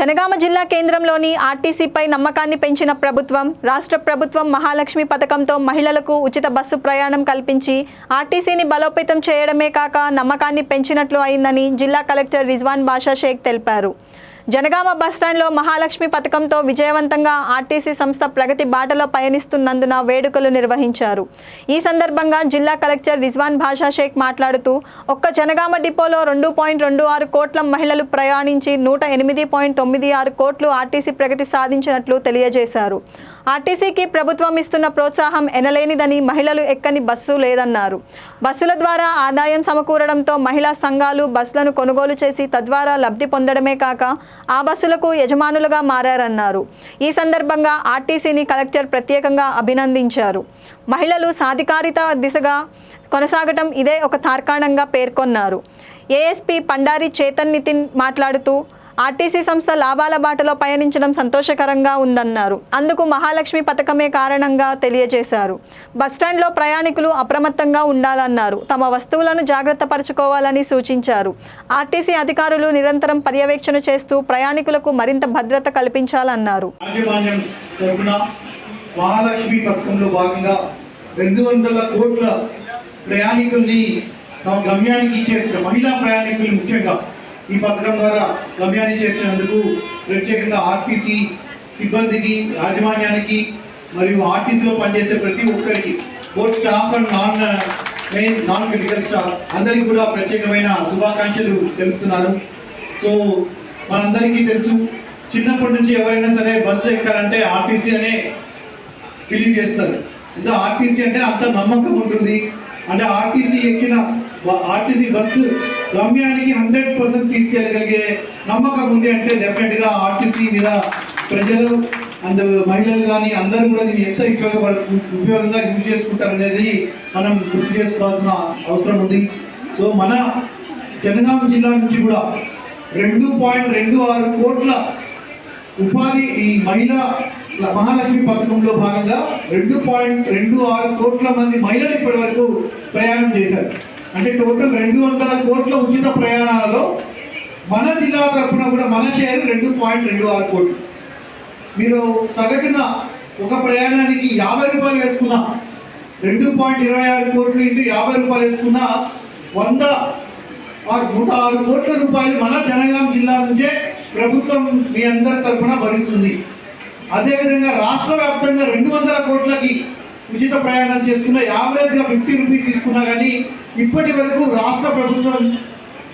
జనగామ జిల్లా కేంద్రంలోని ఆర్టీసీపై నమ్మకాన్ని పెంచిన ప్రభుత్వం రాష్ట్ర ప్రభుత్వం మహాలక్ష్మి పథకంతో మహిళలకు ఉచిత బస్సు ప్రయాణం కల్పించి ఆర్టీసీని బలోపేతం చేయడమే కాక నమ్మకాన్ని పెంచినట్లు అయిందని జిల్లా కలెక్టర్ రిజ్వాన్ బాషా షేక్ తెలిపారు. జనగామ బస్టాండ్లో మహాలక్ష్మి పథకంతో విజయవంతంగా ఆర్టీసీ సంస్థ ప్రగతి బాటలో పయనిస్తున్నందున వేడుకలు నిర్వహించారు. ఈ సందర్భంగా జిల్లా కలెక్టర్ రిజ్వాన్ భాషా షేక్ మాట్లాడుతూ ఒక్క జనగామ డిపోలో రెండు పాయింట్ రెండు ఆరు కోట్ల మహిళలు ప్రయాణించి నూట ఎనిమిది పాయింట్ తొమ్మిది ఆరు కోట్లు ఆర్టీసీ ప్రగతి సాధించినట్లు తెలియజేశారు. ఆర్టీసీకి ప్రభుత్వం ఇస్తున్న ప్రోత్సాహం ఎనలేనిదని మహిళలు ఎక్కని బస్సు లేదన్నారు. బస్సుల ద్వారా ఆదాయం సమకూరడంతో మహిళా సంఘాలు బస్సులను కొనుగోలు చేసి తద్వారా లబ్ధి పొందడమే కాక ఆ బస్సులకు యజమానులుగా మారారన్నారు. ఈ సందర్భంగా ఆర్టీసీని కలెక్టర్ ప్రత్యేకంగా అభినందించారు. మహిళలు సాధికారిత దిశగా కొనసాగటం ఇదే ఒక తార్కాణంగా పేర్కొన్నారు. ఏఎస్పీ పండారి చేతన్ నితిన్ మాట్లాడుతూ ఆర్టీసీ సంస్థ లాభాల బాటలో పయనించడం సంతోషకరంగా ఉందన్నారు. అందుకు మహాలక్ష్మి పథకమే కారణంగా తెలియజేశారు. బస్టాండ్లో ప్రయాణికులు అప్రమత్తంగా ఉండాలన్నారు. తమ వస్తువులను జాగ్రత్త పరచుకోవాలని సూచించారు. ఆర్టీసీ అధికారులు నిరంతరం పర్యవేక్షణ చేస్తూ ప్రయాణికులకు మరింత భద్రత కల్పించాలన్నారు. మహాలక్ష్మి పథకంలో భాగంగా రెండు వందల కోట్ల ప్రయాణికుల్ని తమ గమ్యానికి చేర్చిన మహిళా ప్రయాణికులు ముఖ్యంగా ఈ పథకం ద్వారా గమ్యాన్ని చేర్చినందుకు ప్రత్యేకంగా ఆర్టీసీ సిబ్బందికి యాజమాన్యానికి మరియు ఆర్టీసీలో పనిచేసే ప్రతి ఒక్కరికి board staff and non main non critical staff అందరికీ కూడా ప్రత్యేకమైన శుభాకాంక్షలు తెలుపుతున్నాను. సో మనందరికీ తెలుసు చిన్నప్పటి నుంచి ఎవరైనా సరే బస్సు ఎక్కాలంటే ఆర్టీసీ అనే ఫిలింగ్ చేస్తారు. ఇంకా ఆర్టీసీ అంటే అంత నమ్మకం ఉంటుంది. అంటే ఆర్టీసీ ఎక్కిన ఆర్టీసీ బస్సు గమ్యానికి హండ్రెడ్ పర్సెంట్ తీసుకెళ్ళగలిగే నమ్మకం ఉంది అంటే డెఫినెట్గా ఆర్టీసీ మీద ప్రజలు అండ్ మహిళలు కానీ అందరూ కూడా దీన్ని ఎంత ఉపయోగపడ ఉపయోగంగా యూజ్ చేసుకుంటారనేది మనం గుర్తు చేసుకోవాల్సిన అవసరం ఉంది. సో మన జనగామ జిల్లా నుంచి కూడా రెండు పాయింట్ రెండు ఆరు కోట్ల ఉపాధి ఈ మహిళా మహాలక్ష్మి పథకంలో భాగంగా రెండు పాయింట్ రెండు ఆరు కోట్ల మంది మహిళలు ఇప్పటి వరకు ప్రయాణం చేశారు. అంటే టోటల్ రెండు వందల కోట్ల ఉచిత ప్రయాణాలలో మన జిల్లా తరఫున కూడా మన షేర్ రెండు పాయింట్ రెండు ఆరు కోట్లు. మీరు సగటున ఒక ప్రయాణానికి యాభై రూపాయలు వేసుకున్నా రెండు పాయింట్ ఇరవై ఆరు కోట్లు ఇంటూ యాభై రూపాయలు వేసుకున్నా వంద ఆరు నూట ఆరు కోట్ల రూపాయలు మన జనగాం జిల్లా నుంచే ప్రభుత్వం మీ అందరి తరఫున భరిస్తుంది. అదేవిధంగా రాష్ట్ర వ్యాప్తంగా రెండు వందల కోట్లకి ఉచిత ప్రయాణాలు చేసుకున్న యావరేజ్గా ఫిఫ్టీ రూపీస్ తీసుకున్నా కానీ ఇప్పటి వరకు రాష్ట్ర ప్రభుత్వం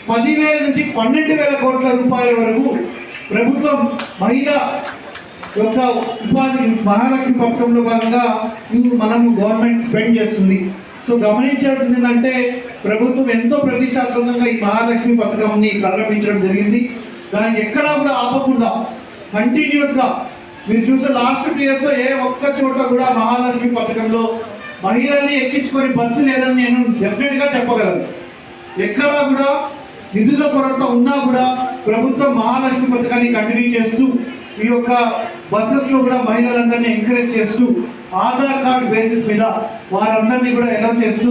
పదివేల నుంచి పన్నెండు వేల కోట్ల రూపాయల వరకు ప్రభుత్వం మహిళా యొక్క ఉపాధి మహాలక్ష్మి పథకంలో భాగంగా మనము గవర్నమెంట్ స్పెండ్ చేస్తుంది. సో గమనించాల్సింది ఏంటంటే ప్రభుత్వం ఎంతో ప్రతిష్టాత్మకంగా ఈ మహాలక్ష్మి పథకంని ప్రారంభించడం జరిగింది. దాన్ని ఎక్కడా కూడా ఆపకుండా కంటిన్యూస్గా మీరు చూసే లాస్ట్ టూ ఇయర్స్లో ఏ ఒక్క చోట కూడా మహాలక్ష్మి పథకంలో మహిళల్ని ఎక్కించుకొని బస్సు లేదని నేను డెఫినెట్గా చెప్పగలను. ఎక్కడా కూడా నిధుల కొరత ఉన్నా కూడా ప్రభుత్వం మహాలక్ష్మి పథకాన్ని కంటిన్యూ చేస్తూ ఈ యొక్క బస్సెస్లో కూడా మహిళలందరినీ ఎంకరేజ్ చేస్తూ ఆధార్ కార్డ్ బేసిస్ మీద వారందరినీ కూడా ఎలా చేస్తూ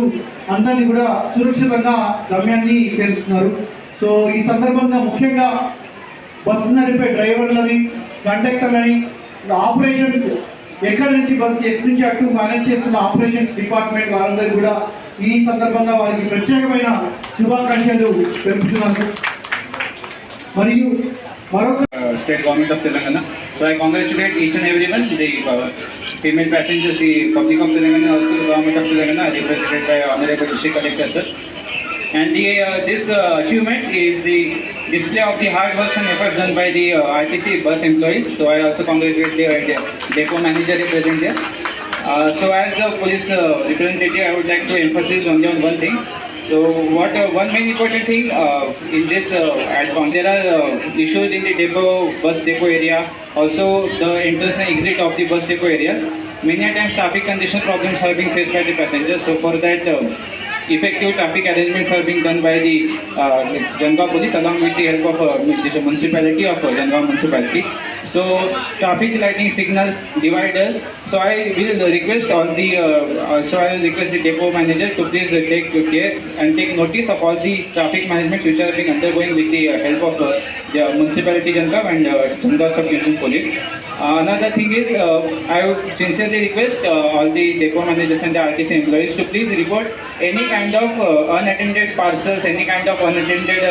అందరినీ కూడా సురక్షితంగా గమ్యాన్ని చేస్తున్నారు సో ఈ సందర్భంగా ముఖ్యంగా బస్సు నడిపే డ్రైవర్లని కండక్టర్లని ఆపరేషన్స్ ఎక్కడి నుంచి బస్ ఎక్కడి నుంచి అటు మేనేజ్ చేస్తున్న ఆపరేషన్స్ డిపార్ట్మెంట్ వారందరూ కూడా ఈ సందర్భంగా వారికి ప్రత్యేకమైన శుభాకాంక్షలు తెలుపుతున్నాను మరియు మరొక state government of Telangana so I congratulate each and every one the female passengers ఈ public of Telangana also government of Telangana representative honourable district collector sir and this achievement is the display of the hard work and efforts done by the uh, RTC bus employees. So I also congratulate the uh, depot manager present there. Uh, so as the police uh, representative, I would like to emphasize only on one thing. So what uh, one main important thing uh, in this uh, adcom, there are uh, issues in the depot, bus depot area, also the entrance and exit of the bus depot areas. Many a times traffic condition problems are being faced by the passengers. So for that, uh, effective traffic arrangements are being done by the uh, Janga police along with the help of uh, the municipality of uh, Janga municipality. So traffic lighting signals, dividers. So I will request all the, uh, also I will request the depot manager to please uh, take care and take notice of all the traffic management which are being undergoing with the uh, help of uh, the municipality Jangav and uh, Jangav sub-division police. Uh, another thing is, uh, I would sincerely request uh, all the depot managers and the RTC employees to please report any kind of unattended parcels, any kind of unattended